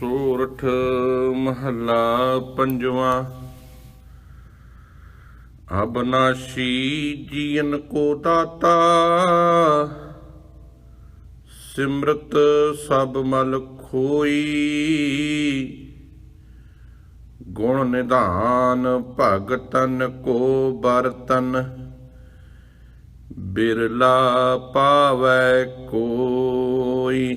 ਸੋਰਠ ਮਹੱਲਾ ਪੰਜਵਾਂ। ਅਬਨਾਸ਼ੀ ਜੀਨ ਕੋ ਦਾਤਾ, ਸਿਮਰਤ ਸਭ ਮਲ ਖੋਈ। ਗੁਣ ਨਿਧਾਨ ਭਗਤਨ ਕੋ ਬਰਤਨ, ਬਿਰਲਾ ਪਾਵੈ ਕੋਈ।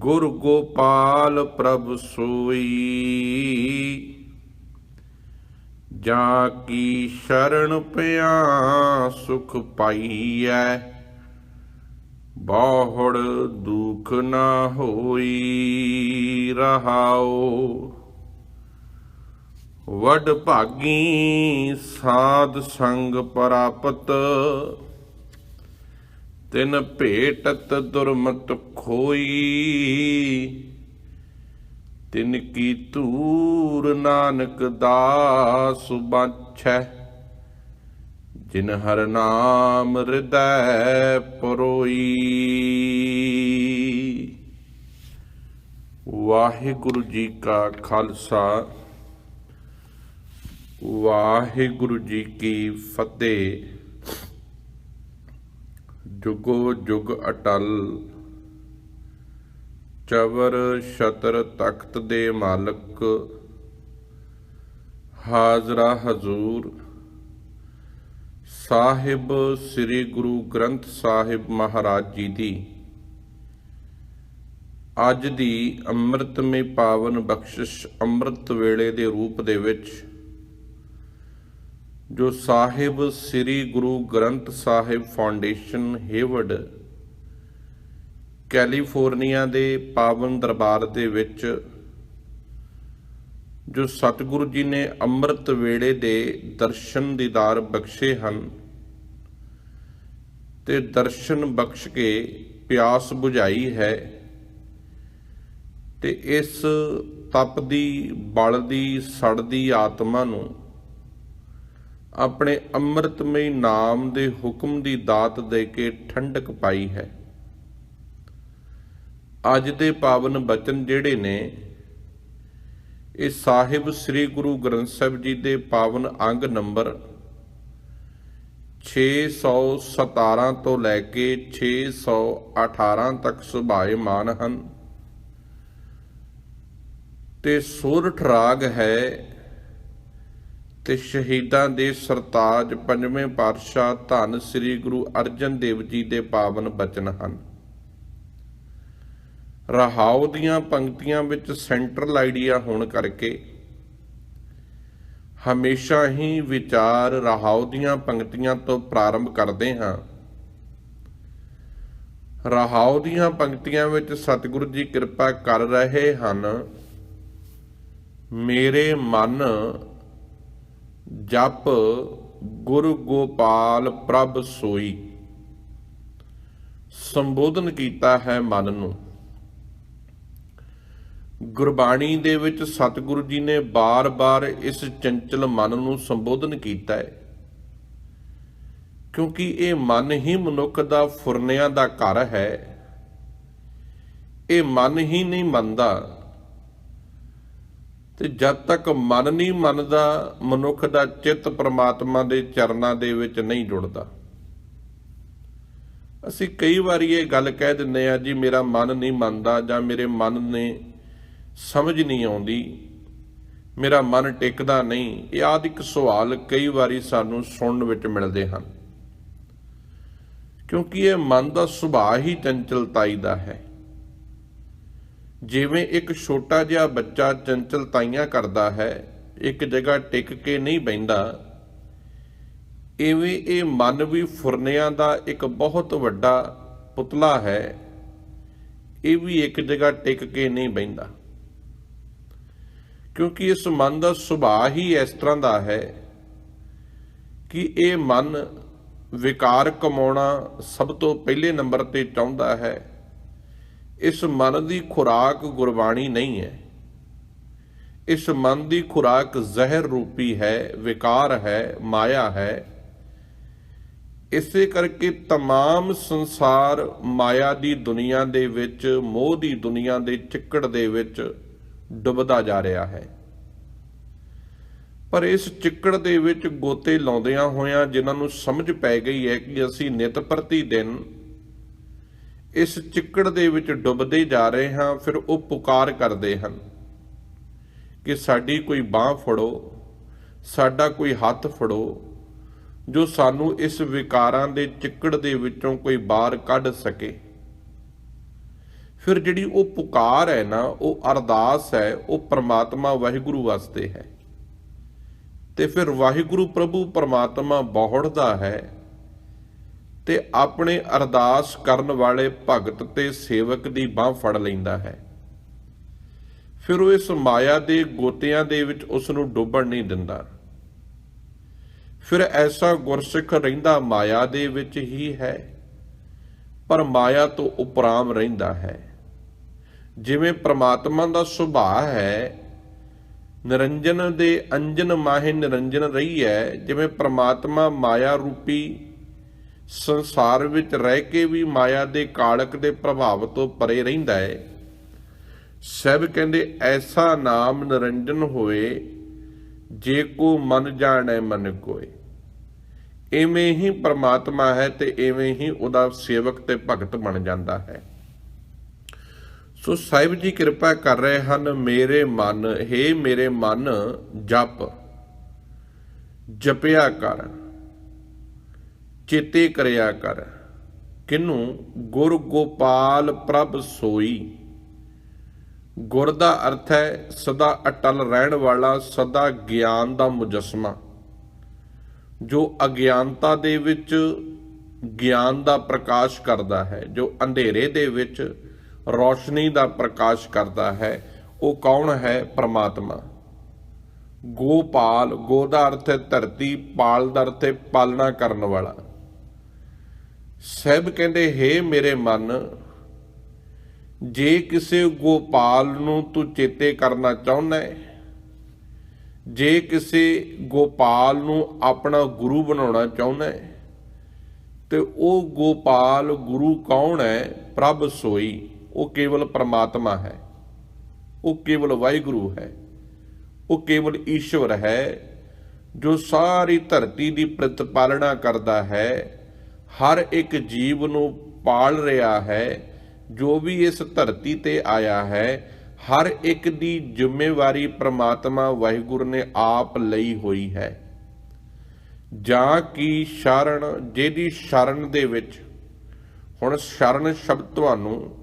ਗੁਰ ਗੋਪਾਲ ਪ੍ਰਭ ਸੋਈ। ਜਾਂ ਕੀ ਸ਼ਰਨ ਪਿਆ ਸੁਖ ਪਾਈਐ, ਬਾਹੜ ਦੁਖ ਨਾ ਹੋਈ ਰਹਾਓ ਵਡ ਭਾਗੀ ਸਾਧ ਸੰਗ ਪ੍ਰਾਪਤ ਤਿਨ ਭੇਟਤ ਦੁਰਮਤ ਖੋਈ। ਤਿਨ ਕੀ ਧੂਰ ਨਾਨਕ ਦਾਸ ਬਾਛੈ। ਜਿਨ ਹਰ ਨਾਮ ਹਿਰਦੈ ਪਰੋਈ। ਵਾਹਿਗੁਰੂ ਜੀ ਕਾ ਖਾਲਸਾ। ਵਾਹਿਗੁਰੂ ਜੀ ਕੀ ਫਤਿਹ। ਜੁਗੋ ਜੁਗ ਅਟਲ, ਚਵਰ ਸ਼ਤਰ ਤਖਤ ਦੇ ਮਾਲਕ, ਹਾਜ਼ਰਾ ਹਜ਼ੂਰ, ਸਾਹਿਬ ਸ੍ਰੀ ਗੁਰੂ ਗ੍ਰੰਥ ਸਾਹਿਬ ਮਹਾਰਾਜ ਜੀ ਦੀ। ਅੱਜ ਦੀ ਅੰਮ੍ਰਿਤਮਈ ਪਾਵਨ ਬਖਸ਼ਿਸ਼ ਅੰਮ੍ਰਿਤ ਵੇਲੇ ਦੇ ਰੂਪ ਦੇ ਵਿੱਚ ਜੋ ਸਾਹਿਬ Sri Guru Granth Sahib Foundation, Hayward, California ਦੇ ਪਾਵਨ ਦਰਬਾਰ ਦੇ ਵਿੱਚ ਜੋ ਸਤਿਗੁਰੂ ਜੀ ਨੇ ਅੰਮ੍ਰਿਤ ਵੇਲੇ ਦੇ ਦਰਸ਼ਨ ਦੀਦਾਰ ਬਖਸ਼ੇ ਹਨ ਤੇ ਦਰਸ਼ਨ ਬਖਸ਼ ਕੇ ਪਿਆਸ 부ਝਾਈ ਹੈ ਤੇ ਇਸ ਤਪ ਤਪਦੀ ਬਲਦੀ ਸੜਦੀ ਆਤਮਾ ਨੂੰ ਆਪਣੇ ਅੰਮ੍ਰਿਤਮਈ ਨਾਮ ਦੇ ਹੁਕਮ ਦੀ ਦਾਤ ਦੇ ਕੇ ਠੰਡਕ ਪਾਈ ਹੈ। ਅੱਜ ਦੇ ਪਾਵਨ ਬਚਨ ਜਿਹੜੇ ਨੇ, ਇਹ ਸਾਹਿਬ ਸ੍ਰੀ ਗੁਰੂ ਗ੍ਰੰਥ ਸਾਹਿਬ ਜੀ ਦੇ ਪਾਵਨ ਅੰਗ ਨੰਬਰ 617 ਤੋਂ ਲੈ ਕੇ 618 ਤੱਕ ਸੁਭਾਏਮਾਨ ਹਨ। ਤੇ ਸੂਰਠ ਰਾਗ ਹੈ ਤੇ ਸ਼ਹੀਦਾਂ ਦੇ ਸਰਤਾਜ ਪੰਜਵੇਂ ਪਾਤਸ਼ਾਹ ਧੰਨ ਸ੍ਰੀ ਗੁਰੂ ਅਰਜਨ ਦੇਵ ਜੀ ਦੇ ਪਾਵਨ ਬਚਨ ਹਨ। ਰਹਾਉ ਦੀਆਂ ਪੰਕਤੀਆਂ ਵਿੱਚ ਸੈਂਟਰਲ ਆਈਡੀਆ ਹੋਣ ਕਰਕੇ ਹਮੇਸ਼ਾ ਹੀ ਵਿਚਾਰ ਰਹਾਉ ਦੀਆਂ ਪੰਕਤੀਆਂ ਤੋਂ ਪ੍ਰਾਰੰਭ ਕਰਦੇ ਹਾਂ। ਰਹਾਉ ਦੀਆਂ ਪੰਕਤੀਆਂ ਵਿੱਚ ਸਤਿਗੁਰੂ ਜੀ ਕਿਰਪਾ ਕਰ ਰਹੇ ਹਨ। ਮੇਰੇ ਮਨ ਜਪ ਗੁਰ ਗੋਪਾਲ ਪ੍ਰਭ ਸੋਈ। ਸੰਬੋਧਨ ਕੀਤਾ ਹੈ ਮਨ ਨੂੰ। ਗੁਰਬਾਣੀ ਦੇ ਵਿੱਚ ਸਤਿਗੁਰੂ ਜੀ ਨੇ ਬਾਰ-ਬਾਰ ਇਸ ਚੰਚਲ ਮਨ ਨੂੰ ਸੰਬੋਧਨ ਕੀਤਾ ਹੈ। ਕਿਉਂਕਿ ਇਹ ਮਨ ਹੀ ਮਨੁੱਖ ਦਾ ਫੁਰਨਿਆਂ ਦਾ ਘਰ ਹੈ। ਇਹ ਮਨ ਹੀ ਨਹੀਂ ਮੰਨਦਾ। ਤੇ ਜਦ ਤੱਕ ਮਨ ਨਹੀਂ ਮੰਨਦਾ, ਮਨੁੱਖ ਦਾ ਚਿੱਤ ਪ੍ਰਮਾਤਮਾ ਦੇ ਚਰਨਾਂ ਦੇ ਵਿੱਚ ਨਹੀਂ ਜੁੜਦਾ। ਅਸੀਂ ਕਈ ਵਾਰੀ ਇਹ ਗੱਲ ਕਹਿ ਦਿੰਦੇ ਆ ਜੀ ਮੇਰਾ ਮਨ ਨਹੀਂ ਮੰਨਦਾ ਜਾਂ ਮੇਰੇ ਮਨ ਨੇ ਸਮਝ ਨਹੀਂ ਆਉਂਦੀ, ਮੇਰਾ ਮਨ ਟਿਕਦਾ ਨਹੀਂ, ਇਹ ਆਦਿਕ ਸਵਾਲ ਕਈ ਵਾਰੀ ਸਾਨੂੰ ਸੁਣਨ ਵਿੱਚ ਮਿਲਦੇ ਹਨ। ਕਿਉਂਕਿ ਇਹ ਮਨ ਦਾ ਸੁਭਾਅ ਹੀ ਚੰਚਲਤਾਈ ਦਾ ਹੈ। ਜਿਵੇਂ ਇੱਕ ਛੋਟਾ ਜਿਹਾ ਬੱਚਾ ਚੰਚਲਤਾਈਆਂ ਕਰਦਾ ਹੈ, ਇੱਕ ਜਗ੍ਹਾ ਟਿਕ ਕੇ ਨਹੀਂ ਬੈੰਦਾ ਇਵੇਂ ਇਹ ਮਨ ਵੀ ਫੁਰਨਿਆਂ ਦਾ ਇੱਕ ਬਹੁਤ ਵੱਡਾ ਪੁਤਲਾ ਹੈ, ਇਹ ਵੀ ਇੱਕ ਜਗ੍ਹਾ ਟਿਕ ਕੇ ਨਹੀਂ ਬੈਂਦਾ ਕਿਉਂਕਿ ਇਸ ਮਨ ਦਾ ਸੁਭਾਅ ਹੀ ਇਸ ਤਰ੍ਹਾਂ ਦਾ ਹੈ ਕਿ ਇਹ ਮਨ ਵਿਕਾਰ ਕਮਾਉਣਾ ਸਭ ਤੋਂ ਪਹਿਲੇ ਨੰਬਰ ਤੇ ਚਾਹੁੰਦਾ ਹੈ ਇਸ ਮਨ ਦੀ ਖੁਰਾਕ ਗੁਰਬਾਣੀ ਨਹੀਂ ਹੈ ਇਸ ਮਨ ਦੀ ਖੁਰਾਕ ਜ਼ਹਿਰ ਰੂਪੀ ਹੈ ਵਿਕਾਰ ਹੈ ਮਾਇਆ ਹੈ ਇਸੇ ਕਰਕੇ तमाम ਸੰਸਾਰ ਮਾਇਆ ਦੀ ਦੁਨੀਆ ਦੇ ਵਿੱਚ ਮੋਹ ਦੀ ਦੁਨੀਆ ਦੇ ਚਿੱਕੜ ਦੇ ਵਿੱਚ ਡੁੱਬਦਾ ਜਾ ਰਿਹਾ ਹੈ ਪਰ ਇਸ ਚਿੱਕੜ ਦੇ ਵਿੱਚ ਗੋਤੇ ਲਾਉਂਦਿਆਂ ਹੋਇਆਂ ਜਿਨ੍ਹਾਂ ਨੂੰ ਸਮਝ ਪੈ ਗਈ ਹੈ ਕਿ ਅਸੀਂ ਨਿਤ ਪ੍ਰਤੀ ਦਿਨ ਇਸ ਚਿੱਕੜ ਦੇ ਵਿੱਚ ਡੁੱਬਦੇ ਜਾ ਰਹੇ ਹਾਂ, ਫਿਰ ਉਹ ਪੁਕਾਰ ਕਰਦੇ ਹਨ ਕਿ ਸਾਡੀ ਕੋਈ ਬਾਹ ਫੜੋ, ਸਾਡਾ ਕੋਈ ਹੱਥ ਫੜੋ, ਜੋ ਸਾਨੂੰ ਇਸ ਵਿਕਾਰਾਂ ਦੇ ਚਿੱਕੜ ਦੇ ਵਿੱਚੋਂ ਕੋਈ ਬਾਹਰ ਕੱਢ ਸਕੇ। ਫਿਰ ਜਿਹੜੀ ਉਹ ਪੁਕਾਰ ਹੈ ਨਾ, ਉਹ ਅਰਦਾਸ ਹੈ, ਉਹ ਪ੍ਰਮਾਤਮਾ ਵਾਹਿਗੁਰੂ ਵਾਸਤੇ ਹੈ। ਤੇ ਫਿਰ ਵਾਹਿਗੁਰੂ ਪ੍ਰਭੂ ਪ੍ਰਮਾਤਮਾ ਬਹੁੜਦਾ ਹੈ ਤੇ ਆਪਣੇ ਅਰਦਾਸ ਕਰਨ ਵਾਲੇ ਭਗਤ ਤੇ ਸੇਵਕ ਦੀ ਬਾਹ ਫੜ ਲੈਂਦਾ ਹੈ। ਫਿਰ ਉਹ ਇਸ ਮਾਇਆ ਦੇ ਗੋਤਿਆਂ ਦੇ ਵਿੱਚ ਉਸ ਨੂੰ ਡੁੱਬਣ ਨਹੀਂ ਦਿੰਦਾ। ਫਿਰ ਐਸਾ ਗੁਰਸਿੱਖ ਰਹਿੰਦਾ ਮਾਇਆ ਦੇ ਵਿੱਚ ਹੀ ਹੈ, ਪਰ ਮਾਇਆ ਤੋਂ ਉਪਰਾਮ ਰਹਿੰਦਾ ਹੈ। ਜਿਵੇਂ ਪ੍ਰਮਾਤਮਾ ਦਾ ਸੁਭਾਅ ਹੈ, ਨਿਰੰਜਨ ਦੇ ਅੰਜਨ ਮਾਹਿ ਨਿਰੰਜਨ ਰਹੀ ਹੈ ਜਿਵੇਂ ਪ੍ਰਮਾਤਮਾ ਮਾਇਆ ਰੂਪੀ ਸੰਸਾਰ ਵਿੱਚ ਰਹਿ ਕੇ ਵੀ ਮਾਇਆ ਦੇ ਕਾਲਕ ਦੇ ਪ੍ਰਭਾਵ ਤੋਂ ਪਰੇ ਰਹਿੰਦਾ ਹੈ। ਸਭ ਕਹਿੰਦੇ ਐਸਾ ਨਾਮ ਨਿਰੰਜਨ ਹੋਏ, ਜੇ ਕੋ ਮਨ ਜਾਣੈ ਮਨ ਕੋਏ। ਐਵੇਂ ਹੀ ਪ੍ਰਮਾਤਮਾ ਹੈ ਤੇ ਐਵੇਂ ਹੀ ਉਹਦਾ ਸੇਵਕ ਤੇ ਭਗਤ ਬਣ ਜਾਂਦਾ ਹੈ। ਸੋ ਸਾਹਿਬ ਜੀ ਕਿਰਪਾ ਕਰ ਰਹੇ ਹਨ, ਮੇਰੇ ਮਨ हे ਮੇਰੇ ਮਨ, ਜਪ। ਜਪਿਆ ਕਰ। ਚੇਤੇ ਕਰਿਆ ਕਰ। ਕਿਨੂੰ ਗੁਰ ਗੋਪਾਲ ਪ੍ਰਭ ਸੋਈ। ਗੁਰ ਦਾ ਅਰਥ ਹੈ ਸਦਾ ਅਟਲ ਰਹਿਣ ਵਾਲਾ, ਸਦਾ ਗਿਆਨ ਦਾ ਮੁਜਸਮਾ। ਜੋ ਅਗਿਆਨਤਾ ਦੇ ਵਿੱਚ ਗਿਆਨ ਦਾ ਪ੍ਰਕਾਸ਼ ਕਰਦਾ ਹੈ, ਜੋ ਅੰਧੇਰੇ ਦੇ ਵਿੱਚ ਰੌਸ਼ਨੀ ਦਾ ਪ੍ਰਕਾਸ਼ ਕਰਦਾ ਹੈ, ਉਹ ਕੌਣ ਹੈ? ਪ੍ਰਮਾਤਮਾ। ਗੋਪਾਲ, ਗੋ ਦਾ ਅਰਥ ਹੈ ਧਰਤੀ, ਪਾਲ ਦਾ ਅਰਥ ਹੈ ਪਾਲਣਾ ਕਰਨ ਵਾਲਾ। ਸਭ ਕਹਿੰਦੇ, ਹੈ ਮੇਰੇ ਮਨ, ਜੇ ਕਿਸੇ ਗੋਪਾਲ ਨੂੰ ਤੂੰ ਚੇਤੇ ਕਰਨਾ ਚਾਹੁੰਦਾ ਹੈ, ਜੇ ਕਿਸੇ ਗੋਪਾਲ ਨੂੰ ਆਪਣਾ ਗੁਰੂ ਬਣਾਉਣਾ ਚਾਹੁੰਦਾ ਹੈ, ਤੇ ਉਹ ਗੋਪਾਲ ਗੁਰੂ ਕੌਣ ਹੈ? ਪ੍ਰਭ ਸੋਈ। ਉਹ ਕੇਵਲ ਪ੍ਰਮਾਤਮਾ ਹੈ। ਉਹ ਕੇਵਲ ਵਾਹਿਗੁਰੂ ਹੈ। ਉਹ ਕੇਵਲ ਈਸ਼ਵਰ ਹੈ, ਜੋ ਸਾਰੀ ਧਰਤੀ ਦੀ ਪ੍ਰਤਪਾਲਣਾ ਕਰਦਾ ਹੈ। ਹਰ ਇੱਕ ਜੀਵ ਨੂੰ ਪਾਲ ਰਿਹਾ ਹੈ, ਜੋ ਵੀ ਇਸ ਧਰਤੀ ਤੇ ਆਇਆ ਹੈ, ਹਰ ਇੱਕ ਦੀ ਜ਼ਿੰਮੇਵਾਰੀ ਪ੍ਰਮਾਤਮਾ ਵਾਹਿਗੁਰੂ ਨੇ ਆਪ ਲਈ ਹੋਈ ਹੈ। ਜਾਂ ਕੀ ਸ਼ਰਨ, ਜਿਹਦੀ ਸ਼ਰਨ ਦੇ ਵਿੱਚ, ਹੁਣ ਸ਼ਰਨ ਸ਼ਬਦ ਤੁਹਾਨੂੰ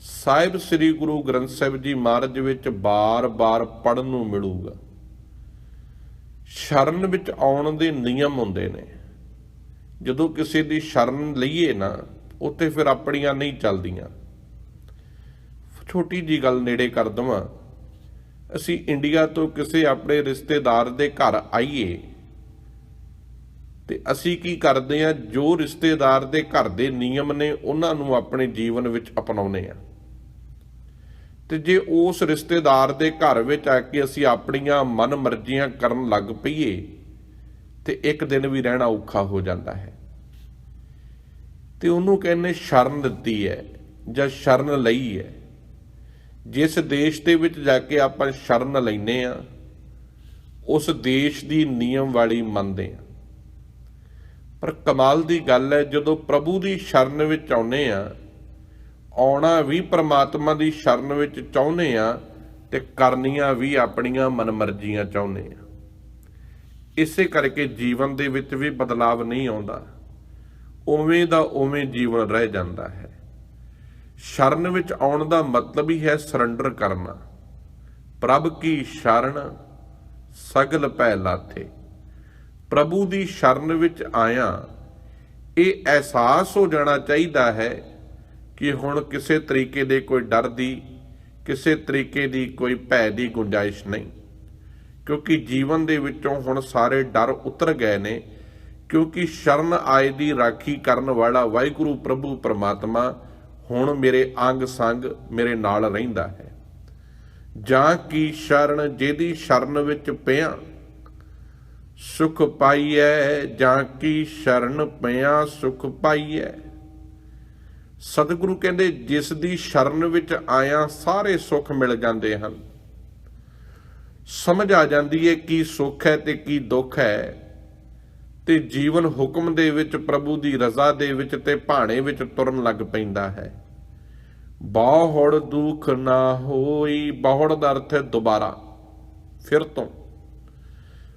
ਸਾਹਿਬ ਸ੍ਰੀ ਗੁਰੂ ਗ੍ਰੰਥ ਸਾਹਿਬ ਜੀ ਮਹਾਰਾਜ ਵਿੱਚ ਬਾਰ-ਬਾਰ ਪੜਨ ਨੂੰ ਮਿਲੂਗਾ। ਸ਼ਰਨ ਵਿੱਚ ਆਉਣ ਦੇ ਨਿਯਮ ਹੁੰਦੇ ਨੇ। ਜਦੋਂ ਕਿਸੇ ਦੀ ਸ਼ਰਨ ਲਈਏ ਨਾ, ਉੱਥੇ ਫਿਰ ਆਪਣੀਆਂ ਨਹੀਂ ਚੱਲਦੀਆਂ। ਛੋਟੀ ਜੀ ਗੱਲ ਨੇੜੇ ਕਰ ਦਵਾਂ। ਅਸੀਂ ਇੰਡੀਆ ਤੋਂ ਕਿਸੇ ਆਪਣੇ ਰਿਸ਼ਤੇਦਾਰ ਦੇ ਘਰ ਆਈਏ ਤੇ ਅਸੀਂ ਕੀ ਕਰਦੇ ਆ ਜੋ ਰਿਸ਼ਤੇਦਾਰ ਦੇ ਘਰ ਦੇ ਨਿਯਮ ਨੇ, ਉਹਨਾਂ ਨੂੰ ਆਪਣੇ ਜੀਵਨ ਵਿੱਚ ਅਪਣਾਉਨੇ ਆ ਤੇ ਜੇ ਉਸ ਰਿਸ਼ਤੇਦਾਰ ਦੇ ਘਰ ਵਿੱਚ ਆ ਕੇ ਅਸੀਂ ਆਪਣੀਆਂ ਮਨ ਮਰਜ਼ੀਆਂ ਕਰਨ ਲੱਗ ਪਈਏ ਤੇ ਇੱਕ ਦਿਨ ਵੀ ਰਹਿਣਾ ਔਖਾ ਹੋ ਜਾਂਦਾ ਹੈ। ਤੇ ਉਹਨੂੰ ਕਹਿੰਦੇ ਸ਼ਰਨ ਦਿੱਤੀ ਹੈ ਜਾਂ ਸ਼ਰਨ ਲਈ ਹੈ। ਜਿਸ ਦੇਸ਼ ਦੇ ਵਿੱਚ ਜਾ ਕੇ ਆਪਾਂ ਸ਼ਰਨ ਲੈਨੇ ਆ ਉਸ ਦੇਸ਼ ਦੀ ਨਿਯਮ ਵਾਲੀ ਮੰਨਦੇ ਆ ਪਰ ਕਮਾਲ ਦੀ ਗੱਲ ਹੈ, ਜਦੋਂ ਪ੍ਰਭੂ ਦੀ ਸ਼ਰਨ ਵਿੱਚ ਆਉਨੇ ਆ ਆਉਣਾ ਵੀ ਪ੍ਰਮਾਤਮਾ ਦੀ ਸ਼ਰਨ ਵਿੱਚ ਚਾਹੁੰਦੇ ਆ ਤੇ ਕਰਨੀਆਂ ਵੀ ਆਪਣੀਆਂ ਮਨਮਰਜ਼ੀਆਂ ਚਾਹੁੰਦੇ ਆ ਇਸੇ ਕਰਕੇ ਜੀਵਨ ਦੇ ਵਿੱਚ ਵੀ ਬਦਲਾਵ ਨਹੀਂ ਆਉਂਦਾ। ਉਵੇਂ ਦਾ ਉਵੇਂ ਜੀਵਨ ਰਹਿ ਜਾਂਦਾ ਹੈ। ਸ਼ਰਨ ਵਿੱਚ ਆਉਣ ਦਾ ਮਤਲਬ ਹੀ ਹੈ ਸਰੈਂਡਰ ਕਰਨਾ। ਪ੍ਰਭ ਕੀ ਸ਼ਰਨ, ਸਗਲ ਪੈ ਲਾਥੇ। ਪ੍ਰਭੂ ਦੀ ਸ਼ਰਨ ਵਿੱਚ ਆਇਆ। ਇਹ ਅਹਿਸਾਸ ਹੋ ਜਾਣਾ ਚਾਹੀਦਾ ਹੈ ਕਿ ਹੁਣ ਕਿਸੇ ਤਰੀਕੇ ਦੇ ਕੋਈ ਡਰ ਦੀ, ਕਿਸੇ ਤਰੀਕੇ ਦੀ ਕੋਈ ਭੈ ਦੀ ਗੁੰਜਾਇਸ਼ ਨਹੀਂ। ਕਿਉਂਕਿ ਜੀਵਨ ਦੇ ਵਿੱਚੋਂ ਹੁਣ ਸਾਰੇ ਡਰ ਉਤਰ ਗਏ ਨੇ, ਕਿਉਂਕਿ ਸ਼ਰਨ ਆਏ ਦੀ ਰਾਖੀ ਕਰਨ ਵਾਲਾ ਵਾਹਿਗੁਰੂ ਪ੍ਰਭੂ ਪਰਮਾਤਮਾ ਹੁਣ ਮੇਰੇ ਅੰਗ ਸੰਗ ਮੇਰੇ ਨਾਲ ਰਹਿੰਦਾ ਹੈ। ਜਾਂ ਕੀ ਸ਼ਰਨ ਜਿਹਦੀ ਸ਼ਰਨ ਵਿੱਚ ਪਿਆ, ਸੁਖ ਪਾਈਐ, ਜਾਂ ਕੀ ਸ਼ਰਨ ਪਿਆ, ਸੁਖ ਪਾਈਐ। ਸਤਿਗੁਰੂ ਕਹਿੰਦੇ, ਜਿਸ ਦੀ ਸ਼ਰਨ ਵਿੱਚ ਆਇਆ ਸਾਰੇ ਸੁੱਖ ਮਿਲ ਜਾਂਦੇ ਹਨ। ਸਮਝ ਆ ਜਾਂਦੀ ਹੈ ਕੀ ਸੁੱਖ ਹੈ ਤੇ ਕੀ ਦੁੱਖ ਹੈ। ਤੇ ਜੀਵਨ ਹੁਕਮ ਦੇ ਵਿੱਚ, ਪ੍ਰਭੂ ਦੀ ਰਜ਼ਾ ਦੇ ਵਿੱਚ ਤੇ ਭਾਣੇ ਵਿੱਚ ਤੁਰਨ ਲੱਗ ਪੈਂਦਾ ਹੈ। ਬਾਹੜ ਦੁੱਖ ਨਾ ਹੋਈ, ਬਾਹੜ ਦਾ ਅਰਥ ਹੈ ਦੁਬਾਰਾ, ਫਿਰ ਤੋਂ।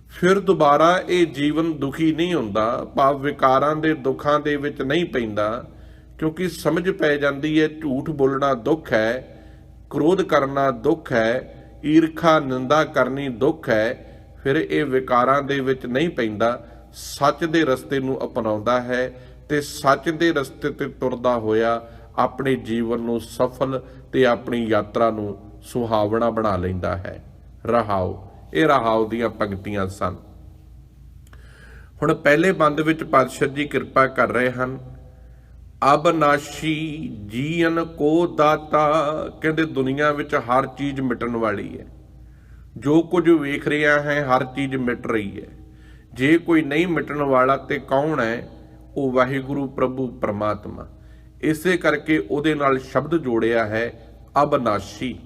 ਫਿਰ ਦੁਬਾਰਾ ਇਹ ਜੀਵਨ ਦੁਖੀ ਨਹੀਂ ਹੁੰਦਾ, ਭਾਵ ਵਿਕਾਰਾਂ ਦੇ ਦੁੱਖਾਂ ਦੇ ਵਿੱਚ ਨਹੀਂ ਪੈਂਦਾ, ਕਿਉਂਕਿ ਸਮਝ ਪੈ ਜਾਂਦੀ ਹੈ ਝੂਠ ਬੋਲਣਾ ਦੁੱਖ ਹੈ, ਕ੍ਰੋਧ ਕਰਨਾ ਦੁੱਖ ਹੈ ਈਰਖਾ, ਨਿੰਦਾ ਕਰਨੀ ਦੁੱਖ ਹੈ, ਫਿਰ ਇਹ ਵਿਕਾਰਾਂ ਦੇ ਵਿੱਚ ਨਹੀਂ ਪੈਂਦਾ। ਸੱਚ ਦੇ ਰਸਤੇ ਨੂੰ ਅਪਣਾਉਂਦਾ ਹੈ ਤੇ ਸੱਚ ਦੇ ਰਸਤੇ ਤੇ ਤੁਰਦਾ ਹੋਇਆ ਆਪਣੇ ਜੀਵਨ ਨੂੰ ਸਫਲ ਤੇ ਆਪਣੀ ਯਾਤਰਾ ਨੂੰ ਸੁਹਾਵਣਾ ਬਣਾ ਲੈਂਦਾ ਹੈ। ਰਹਾਉ ਇਹ ਰਹਾਉ ਦੀਆਂ ਪੰਕਤੀਆਂ ਸਨ। ਹੁਣ ਪਹਿਲੇ ਬੰਦ ਵਿੱਚ ਪਾਤਸ਼ਾਹ ਜੀ ਕਿਰਪਾ ਕਰ ਰਹੇ ਹਨ। ਅਬਨਾਸ਼ੀ ਜੀਵਨ ਕੋ ਦਾਤਾ। ਕਹਿੰਦੇ ਦੁਨੀਆ ਵਿੱਚ ਹਰ ਚੀਜ਼ ਮਿਟਣ ਵਾਲੀ ਹੈ। ਜੋ ਕੁਝ ਵੇਖ ਰਿਹਾ ਹੈ, ਹਰ ਚੀਜ਼ ਮਿਟ ਰਹੀ ਹੈ। ਜੇ ਕੋਈ ਨਹੀਂ ਮਿਟਣ ਵਾਲਾ ਤੇ ਕੌਣ ਹੈ? ਉਹ ਵਾਹਿਗੁਰੂ ਪ੍ਰਭੂ ਪਰਮਾਤਮਾ। ਇਸੇ ਕਰਕੇ ਉਹਦੇ ਨਾਲ ਸ਼ਬਦ ਜੋੜਿਆ ਹੈ, ਅਬਨਾਸ਼ੀ।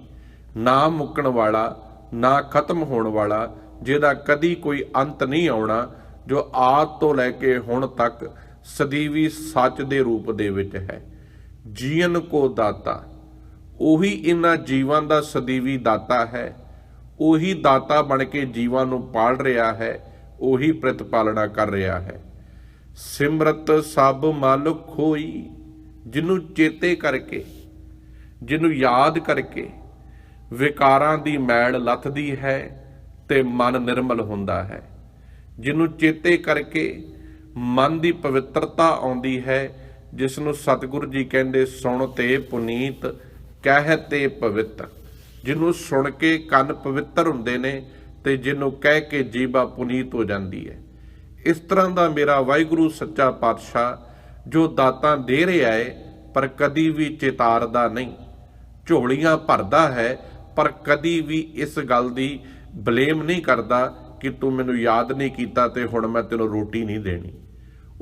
ਨਾ ਮੁੱਕਣ ਵਾਲਾ, ਨਾ ਖਤਮ ਹੋਣ ਵਾਲਾ, ਜਿਹਦਾ ਕਦੀ ਕੋਈ ਅੰਤ ਨਹੀਂ ਆਉਣਾ, ਜੋ ਆਦ ਤੋਂ ਲੈ ਕੇ ਹੁਣ ਤੱਕ ਸਦੀਵੀ ਸੱਚ ਦੇ ਰੂਪ ਦੇ ਵਿੱਚ ਹੈ। ਜੀਵਨ ਕੋ ਦਾਤਾ। ਉਹੀ ਇਹਨਾਂ ਜੀਵਾਂ ਦਾ ਸਦੀਵੀ ਦਾਤਾ ਹੈ। ਉਹੀ ਦਾਤਾ ਬਣ ਕੇ ਜੀਵਾਂ ਨੂੰ ਪਾਲ ਰਿਹਾ ਹੈ। ਉਹੀ ਪ੍ਰਤਪਾਲਣਾ ਕਰ ਰਿਹਾ ਹੈ। ਸਿਮਰਤ ਸਭ ਮਾਲਕ ਹੋਈ ਜਿਹਨੂੰ ਚੇਤੇ ਕਰਕੇ ਜਿਹਨੂੰ ਯਾਦ ਕਰਕੇ, ਵਿਕਾਰਾਂ ਦੀ ਮੈਲ ਲੱਥਦੀ ਹੈ ਤੇ ਮਨ ਨਿਰਮਲ ਹੁੰਦਾ ਹੈ। ਜਿਹਨੂੰ ਚੇਤੇ ਕਰਕੇ ਮਨ ਦੀ ਪਵਿੱਤਰਤਾ ਆਉਂਦੀ ਹੈ ਜਿਸ ਨੂੰ ਸਤਿਗੁਰੂ ਜੀ ਕਹਿੰਦੇ, ਸੁਣ ਤੇ ਪੁਨੀਤ, ਕਹਿ ਤੇ ਪਵਿੱਤਰ ਜਿਹਨੂੰ ਸੁਣ ਕੇ ਕੰਨ ਪਵਿੱਤਰ ਹੁੰਦੇ ਨੇ ਤੇ ਜਿਹਨੂੰ ਕਹਿ ਕੇ ਜੀਬਾ ਪੁਨੀਤ ਹੋ ਜਾਂਦੀ ਹੈ। ਇਸ ਤਰ੍ਹਾਂ ਦਾ ਮੇਰਾ ਵਾਹਿਗੁਰੂ ਸੱਚਾ ਪਾਤਸ਼ਾਹ, ਜੋ ਦਾਤਾਂ ਦੇ ਰਿਹਾ ਹੈ ਪਰ ਕਦੀ ਵੀ ਚੇਤਾਰਦਾ ਨਹੀਂ। ਝੋਲੀਆਂ ਭਰਦਾ ਹੈ, ਪਰ ਕਦੀ ਵੀ ਇਸ ਗੱਲ ਦੀ ਬਲੇਮ ਨਹੀਂ ਕਰਦਾ ਕਿ ਤੂੰ ਮੈਨੂੰ ਯਾਦ ਨਹੀਂ ਕੀਤਾ ਤੇ ਹੁਣ ਮੈਂ ਤੈਨੂੰ ਰੋਟੀ ਨਹੀਂ ਦੇਣੀ।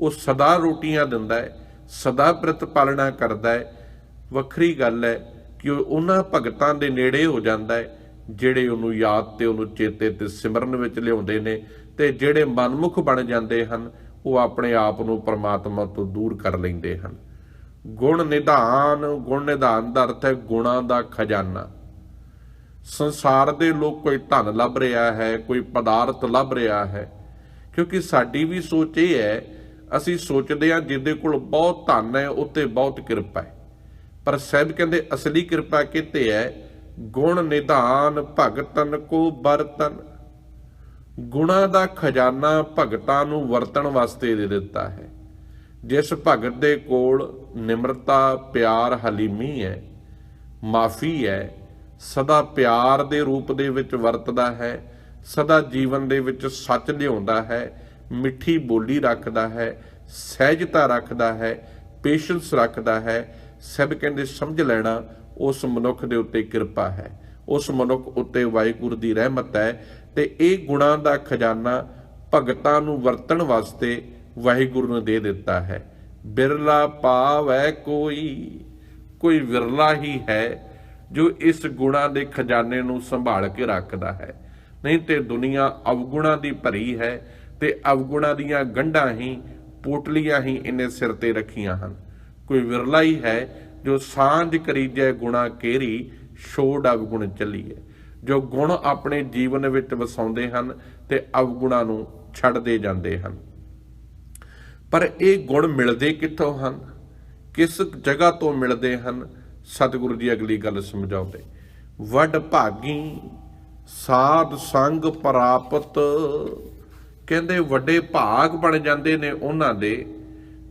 ਉਹ ਸਦਾ ਰੋਟੀਆਂ ਦਿੰਦਾ ਹੈ, ਸਦਾ ਪ੍ਰਤਪਾਲਣਾ ਕਰਦਾ ਹੈ। ਵੱਖਰੀ ਗੱਲ ਹੈ ਕਿ ਉਹ ਉਹਨਾਂ ਭਗਤਾਂ ਦੇ ਨੇੜੇ ਹੋ ਜਾਂਦਾ ਹੈ, ਜਿਹੜੇ ਉਹਨੂੰ ਯਾਦ ਤੇ ਉਹਨੂੰ ਚੇਤੇ ਤੇ ਸਿਮਰਨ ਵਿੱਚ ਲਿਆਉਂਦੇ ਨੇ ਤੇ ਜਿਹੜੇ ਮਨਮੁਖ ਬਣ ਜਾਂਦੇ ਹਨ, ਉਹ ਆਪਣੇ ਆਪ ਨੂੰ ਪਰਮਾਤਮਾ ਤੋਂ ਦੂਰ ਕਰ ਲੈਂਦੇ ਹਨ। ਗੁਣ ਨਿਧਾਨ ਗੁਣ ਨਿਧਾਨ ਦਾ ਅਰਥ ਹੈ ਗੁਣਾਂ ਦਾ ਖਜ਼ਾਨਾ। ਸੰਸਾਰ ਦੇ ਲੋਕ ਕੋਈ ਧਨ ਲੱਭ ਰਿਹਾ ਹੈ, ਕੋਈ ਪਦਾਰਥ ਲੱਭ ਰਿਹਾ ਹੈ, ਕਿਉਂਕਿ ਸਾਡੀ ਵੀ ਸੋਚ ਇਹ ਹੈ ਅਸੀਂ ਸੋਚਦੇ ਹਾਂ ਜਿਹਦੇ ਕੋਲ ਬਹੁਤ ਧਨ ਹੈ, ਉੱਤੇ ਬਹੁਤ ਕਿਰਪਾ ਹੈ। ਪਰ ਸਾਹਿਬ ਕਹਿੰਦੇ, ਅਸਲੀ ਕਿਰਪਾ ਕਿਤੇ ਹੈ? ਗੁਣ ਨਿਧਾਨ ਭਗਤਨ ਕੋ ਬਰਤਨ ਗੁਣਾ ਦਾ ਖਜ਼ਾਨਾ ਭਗਤਾਂ ਨੂੰ ਵਰਤਣ ਵਾਸਤੇ ਦੇ ਦਿੱਤਾ ਹੈ। ਜਿਸ ਭਗਤ ਦੇ ਕੋਲ ਨਿਮਰਤਾ, ਪਿਆਰ, ਹਲੀਮੀ ਹੈ, ਮਾਫੀ ਹੈ, ਸਦਾ ਪਿਆਰ ਦੇ ਰੂਪ ਦੇ ਵਿੱਚ ਵਰਤਦਾ ਹੈ, ਸਦਾ ਜੀਵਨ ਦੇ ਵਿੱਚ ਸੱਚ ਲਿਆਉਂਦਾ ਹੈ ਮਿੱਠੀ ਬੋਲੀ ਰੱਖਦਾ ਹੈ, ਸਹਿਜਤਾ ਰੱਖਦਾ ਹੈ ਪੇਸ਼ੈਂਸ ਰੱਖਦਾ ਹੈ, ਸਭ ਕਹਿੰਦੇ ਸਮਝ ਲੈਣਾ ਉਸ ਮਨੁੱਖ ਦੇ ਉੱਤੇ ਕਿਰਪਾ ਹੈ। ਉਸ ਮਨੁੱਖ ਉੱਤੇ ਵਾਹਿਗੁਰੂ ਦੀ ਰਹਿਮਤ ਹੈ ਤੇ ਇਹ ਗੁਣਾਂ ਦਾ ਖਜ਼ਾਨਾ ਭਗਤਾਂ ਨੂੰ ਵਰਤਣ ਵਾਸਤੇ ਵਾਹਿਗੁਰੂ ਨੇ ਦੇ ਦਿੱਤਾ ਹੈ। ਬਿਰਲਾ ਪਾਵੈ ਕੋਈ ਕੋਈ ਵਿਰਲਾ ਹੀ ਹੈ ਜੋ ਇਸ ਗੁਣਾਂ ਦੇ ਖਜ਼ਾਨੇ ਨੂੰ ਸੰਭਾਲ ਕੇ ਰੱਖਦਾ ਹੈ। ਨਹੀਂ ਤੇ ਦੁਨੀਆ ਅਵਗੁਣਾਂ ਦੀ ਭਰੀ ਹੈ ਤੇ ਅਵਗੁਣਾਂ ਦੀਆਂ ਗੰਢਾਂ ਹੀ, ਪੋਟਲੀਆਂ ਹੀ ਇਹਨੇ ਸਿਰ ਤੇ ਰੱਖੀਆਂ ਹਨ। ਕੋਈ ਵਿਰਲਾ ਹੀ ਹੈ ਜੋ ਸਾਂਝ ਕਰੀਜੈ ਗੁਣਾ ਕੇਰੀ, ਛੋੜ ਅਵਗੁਣ ਚੱਲੀਏ। ਜੋ ਗੁਣ ਆਪਣੇ ਜੀਵਨ ਵਿੱਚ ਵਸਾਉਂਦੇ ਹਨ ਤੇ ਅਵਗੁਣਾਂ ਨੂੰ ਛੱਡਦੇ ਜਾਂਦੇ ਹਨ। ਪਰ ਇਹ ਗੁਣ ਮਿਲਦੇ ਕਿੱਥੋਂ ਹਨ? ਕਿਸ ਜਗ੍ਹਾ ਤੋਂ ਮਿਲਦੇ ਹਨ? ਸਤਿਗੁਰੂ ਜੀ ਅਗਲੀ ਗੱਲ ਸਮਝਾਉਂਦੇ। ਵੱਡ ਭਾਗੀ, ਸਾਧ ਸੰਗ ਪ੍ਰਾਪਤ ਕਹਿੰਦੇ ਵੱਡੇ ਭਾਗ ਬਣ ਜਾਂਦੇ ਨੇ ਉਹਨਾਂ ਦੇ,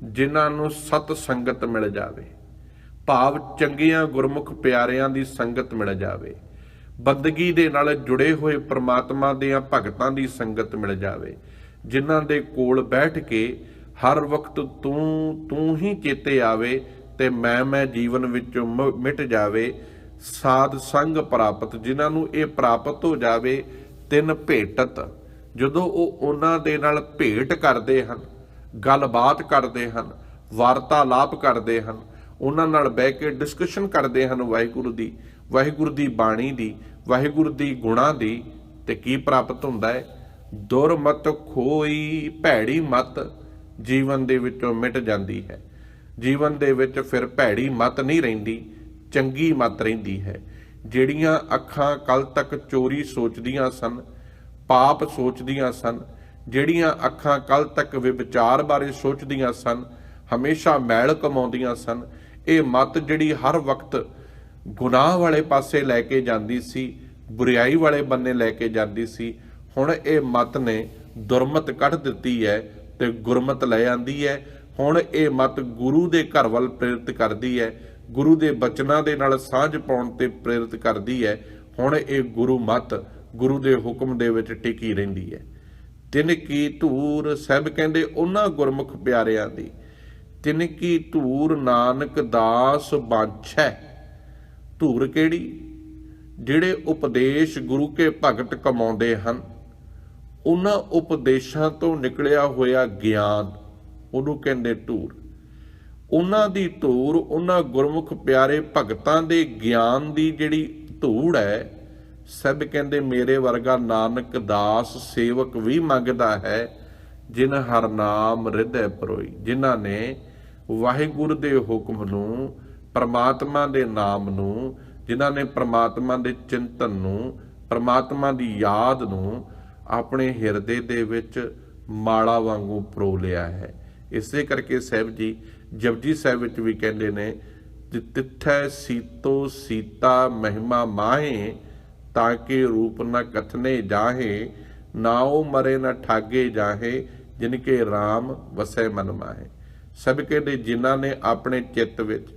ਜਿਨ੍ਹਾਂ ਨੂੰ ਸਤ ਸੰਗਤ ਮਿਲ ਜਾਵੇ। ਭਾਵ ਚੰਗੀਆਂ ਗੁਰਮੁਖ ਪਿਆਰਿਆਂ ਦੀ ਸੰਗਤ ਮਿਲ ਜਾਵੇ। ਬੰਦਗੀ ਦੇ ਨਾਲ ਜੁੜੇ ਹੋਏ ਪ੍ਰਮਾਤਮਾ ਦੀਆਂ ਭਗਤਾਂ ਦੀ ਸੰਗਤ ਮਿਲ ਜਾਵੇ। ਜਿਨ੍ਹਾਂ ਦੇ ਕੋਲ ਬੈਠ ਕੇ ਹਰ ਵਕਤ ਤੂੰ ਤੂੰ ਹੀ ਚੇਤੇ ਆਵੇ ਤੇ ਮੈਂ ਮੈਂ ਜੀਵਨ ਵਿੱਚੋਂ ਮਿਟ ਜਾਵੇ। ਸਾਧ ਸੰਗ ਪ੍ਰਾਪਤ, ਜਿਨ੍ਹਾਂ ਨੂੰ ਇਹ ਪ੍ਰਾਪਤ ਹੋ ਜਾਵੇ, ਤਿੰਨ ਭੇਟਤ। ਜਦੋਂ ਉਹ ਉਹਨਾਂ ਦੇ ਨਾਲ ਭੇਟ ਕਰਦੇ ਹਨ, ਗੱਲਬਾਤ ਕਰਦੇ ਹਨ, ਵਾਰਤਾਲਾਪ ਕਰਦੇ ਹਨ, ਉਹਨਾਂ ਨਾਲ ਬਹਿ ਕੇ ਡਿਸਕਸ਼ਨ ਕਰਦੇ ਹਨ ਵਾਹਿਗੁਰੂ ਦੀ ਵਾਹਿਗੁਰੂ ਦੀ ਬਾਣੀ ਦੀ, ਵਾਹਿਗੁਰੂ ਦੀ ਗੁਣਾਂ ਦੀ, ਤੇ ਕੀ ਪ੍ਰਾਪਤ ਹੁੰਦਾ ਹੈ? ਦੁਰਮਤ ਖੋਈ ਭੈੜੀ ਮਤ ਜੀਵਨ ਦੇ ਵਿੱਚੋਂ ਮਿਟ ਜਾਂਦੀ ਹੈ। ਜੀਵਨ ਦੇ ਵਿੱਚ ਫਿਰ ਭੈੜੀ ਮਤ ਨਹੀਂ ਰਹਿੰਦੀ, ਚੰਗੀ ਮਤ ਰਹਿੰਦੀ ਹੈ। ਜਿਹੜੀਆਂ ਅੱਖਾਂ ਕੱਲ ਤੱਕ ਚੋਰੀ ਸੋਚਦੀਆਂ ਸਨ ਪਾਪ ਸੋਚਦੀਆਂ ਸਨ, ਜਿਹੜੀਆਂ ਅੱਖਾਂ ਕੱਲ ਤੱਕ ਵਿਚਾਰ ਬਾਰੇ ਸੋਚਦੀਆਂ ਸਨ, ਹਮੇਸ਼ਾ ਮੈਲ ਕਮਾਉਂਦੀਆਂ ਸਨ। ਇਹ ਮਤ ਜਿਹੜੀ ਹਰ ਵਕਤ ਗੁਨਾਹ ਵਾਲੇ ਪਾਸੇ ਲੈ ਕੇ ਜਾਂਦੀ ਸੀ, ਬੁਰੀਾਈ ਵਾਲੇ ਬੰਨੇ ਲੈ ਕੇ ਜਾਂਦੀ ਸੀ, ਹੁਣ ਇਹ ਮਤ ਨੇ ਦੁਰਮਤ ਕੱਢ ਦਿੱਤੀ ਹੈ ਤੇ ਗੁਰਮਤ ਲੈ ਆਂਦੀ ਹੈ। ਹੁਣ ਇਹ ਮਤ ਗੁਰੂ ਦੇ ਘਰ ਵੱਲ ਪ੍ਰੇਰਿਤ ਕਰਦੀ ਹੈ, ਗੁਰੂ ਦੇ ਬਚਨਾਂ ਦੇ ਨਾਲ ਸਾਂਝ ਪਾਉਣ ਤੇ ਪ੍ਰੇਰਿਤ ਕਰਦੀ ਹੈ। ਹੁਣ ਇਹ ਗੁਰੂ ਮਤ ਗੁਰੂ ਦੇ ਹੁਕਮ ਦੇ ਵਿੱਚ ਟਿਕੀ ਰਹਿੰਦੀ ਹੈ। ਤਿਨ ਕੀ ਧੂਰ ਸਭ ਕਹਿੰਦੇ ਉਹਨਾਂ ਗੁਰਮੁਖ ਪਿਆਰਿਆਂ ਦੀ ਤਿਨ ਕੀ ਧੂਰ ਨਾਨਕ ਦਾਸ ਬਾਛੈ। ਧੂਰ ਕਿਹੜੀ? ਜਿਹੜੇ ਉਪਦੇਸ਼ ਗੁਰੂ ਕੇ ਭਗਤ ਕਮਾਉਂਦੇ ਹਨ, ਉਹਨਾਂ ਉਪਦੇਸ਼ਾਂ ਤੋਂ ਨਿਕਲਿਆ ਹੋਇਆ ਗਿਆਨ, ਉਹਨੂੰ ਕਹਿੰਦੇ ਧੂਰ। ਉਹਨਾਂ ਦੀ ਧੂੜ ਉਹਨਾਂ ਗੁਰਮੁਖ ਪਿਆਰੇ ਭਗਤਾਂ ਦੇ ਗਿਆਨ ਦੀ ਜਿਹੜੀ ਧੂੜ ਹੈ ਸਭ ਕਹਿੰਦੇ ਮੇਰੇ ਵਰਗਾ ਨਾਨਕ ਦਾਸ ਸੇਵਕ ਵੀ ਮੰਗਦਾ ਹੈ, ਜਿਨ ਹਰ ਨਾਮ ਹਿਰਦੈ ਪਰੋਈ, ਜਿਨ੍ਹਾਂ ਨੇ ਵਾਹਿਗੁਰੂ ਦੇ ਹੁਕਮ ਨੂੰ, ਪਰਮਾਤਮਾ ਦੇ ਨਾਮ ਨੂੰ, ਜਿਨ੍ਹਾਂ ਨੇ ਪਰਮਾਤਮਾ ਦੇ ਚਿੰਤਨ ਨੂੰ, ਪਰਮਾਤਮਾ ਦੀ ਯਾਦ ਨੂੰ ਆਪਣੇ ਹਿਰਦੇ ਦੇ ਵਿੱਚ ਮਾਲਾ ਵਾਂਗੂ ਪਰੋ ਲਿਆ ਹੈ। ਇਸੇ ਕਰਕੇ ਸਾਹਿਬ ਜੀ, ਜਪਜੀ ਸਾਹਿਬ ਵਿੱਚ ਵੀ ਕਹਿੰਦੇ ਨੇ ਕਿ ਤਿੱਥੈ ਸੀਤੋ ਸੀਤਾ ਮਹਿਮਾ ਮਾਹੇ ਤਾਂ ਕਿ ਰੂਪ ਨ ਕਥਨੇ ਜਾਹੇ, ਨਾਉ ਮਰੇ ਨ ਠਾਗੇ ਜਾਹੇ, ਜਿਨ ਕੇ RAM ਵਸੈ ਮਨ ਮਾਹੇ। ਸਭ ਕਹਿੰਦੇ ਜਿਨ੍ਹਾਂ ਨੇ ਆਪਣੇ ਚਿੱਤ ਵਿੱਚ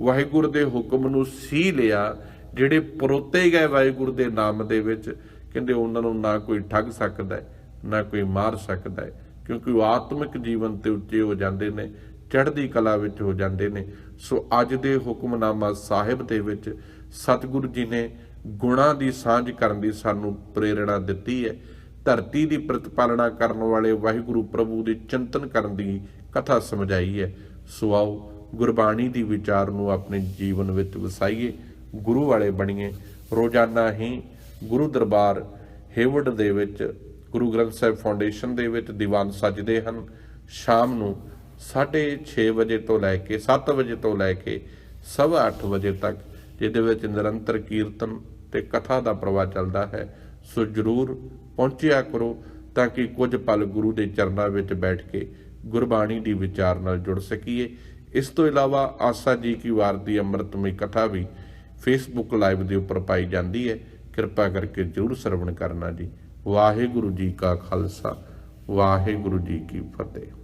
ਵਾਹਿਗੁਰੂ ਦੇ ਹੁਕਮ ਨੂੰ ਸੀ ਲਿਆ, ਜਿਹੜੇ ਪਰੋਤੇ ਗਏ ਵਾਹਿਗੁਰੂ ਦੇ ਨਾਮ ਦੇ ਵਿੱਚ, ਕਹਿੰਦੇ ਉਹਨਾਂ ਨੂੰ ਨਾ ਕੋਈ ਠੱਗ ਸਕਦਾ, ਨਾ ਕੋਈ ਮਾਰ ਸਕਦਾ, ਕਿਉਂਕਿ ਉਹ ਆਤਮਿਕ ਜੀਵਨ ਤੇ ਉੱਚੇ ਹੋ ਜਾਂਦੇ ਨੇ, ਚੜ੍ਹਦੀ ਕਲਾ ਵਿੱਚ ਹੋ ਜਾਂਦੇ ਨੇ। ਸੋ ਅੱਜ ਦੇ ਹੁਕਮਨਾਮਾ ਸਾਹਿਬ ਦੇ ਵਿੱਚ ਸਤਿਗੁਰੂ ਜੀ ਨੇ ਗੁਣਾ ਦੀ ਸਾਂਝ ਕਰਨ ਦੀ ਸਾਨੂੰ ਪ੍ਰੇਰਣਾ ਦਿੱਤੀ ਹੈ। ਧਰਤੀ ਦੀ ਪ੍ਰਤਪਾਲਣਾ ਕਰਨ ਵਾਲੇ ਵਾਹਿਗੁਰੂ ਪ੍ਰਭੂ ਦੇ ਚਿੰਤਨ ਕਰਨ ਦੀ ਕਥਾ ਸਮਝਾਈ ਹੈ। ਸੋ ਆਓ ਗੁਰਬਾਣੀ ਦੀ ਵਿਚਾਰ ਨੂੰ ਆਪਣੇ ਜੀਵਨ ਵਿੱਚ ਵਸਾਈਏ। ਗੁਰੂ ਵਾਲੇ ਬਣੀਏ। ਰੋਜ਼ਾਨਾ ਹੀ ਗੁਰੂ ਦਰਬਾਰ ਹੇਵਡ ਦੇ ਵਿੱਚ, ਗੁਰੂ ਗ੍ਰੰਥ ਸਾਹਿਬ ਫਾਊਂਡੇਸ਼ਨ ਦੇ ਵਿੱਚ ਦੀਵਾਨ ਸਜਦੇ ਹਨ। ਸ਼ਾਮ ਨੂੰ 6:30 ਵਜੇ ਤੋਂ ਲੈ ਕੇ 7 ਵਜੇ ਤੋਂ ਲੈ ਕੇ 8:30 ਵਜੇ ਤੱਕ, ਜਿਹਦੇ ਵਿੱਚ ਨਿਰੰਤਰ ਕੀਰਤਨ ਤੇ ਕਥਾ ਦਾ ਪ੍ਰਵਾਹ ਚੱਲਦਾ ਹੈ। ਸੋ ਜਰੂਰ ਪਹੁੰਚਿਆ ਕਰੋ ਤਾਂ ਕਿ ਕੁਝ ਪਲ ਗੁਰੂ ਦੇ ਚਰਨਾਂ ਵਿੱਚ ਬੈਠ ਕੇ ਗੁਰਬਾਣੀ ਦੀ ਵਿਚਾਰ ਨਾਲ ਜੁੜ ਸਕੀਏ। ਇਸ ਤੋਂ ਇਲਾਵਾ ਆਸਾ ਜੀ ਕੀ ਵਾਰ ਦੀ ਅੰਮ੍ਰਿਤਮਈ ਕਥਾ ਵੀ ਫੇਸਬੁੱਕ ਲਾਈਵ ਦੇ ਉੱਪਰ ਪਾਈ ਜਾਂਦੀ ਹੈ। ਕਿਰਪਾ ਕਰਕੇ ਜਰੂਰ ਸਰਵਣ ਕਰਨਾ ਜੀ। ਵਾਹਿਗੁਰੂ ਜੀ ਕਾ ਖਾਲਸਾ, ਵਾਹਿਗੁਰੂ ਜੀ ਕੀ ਫਤਿਹ।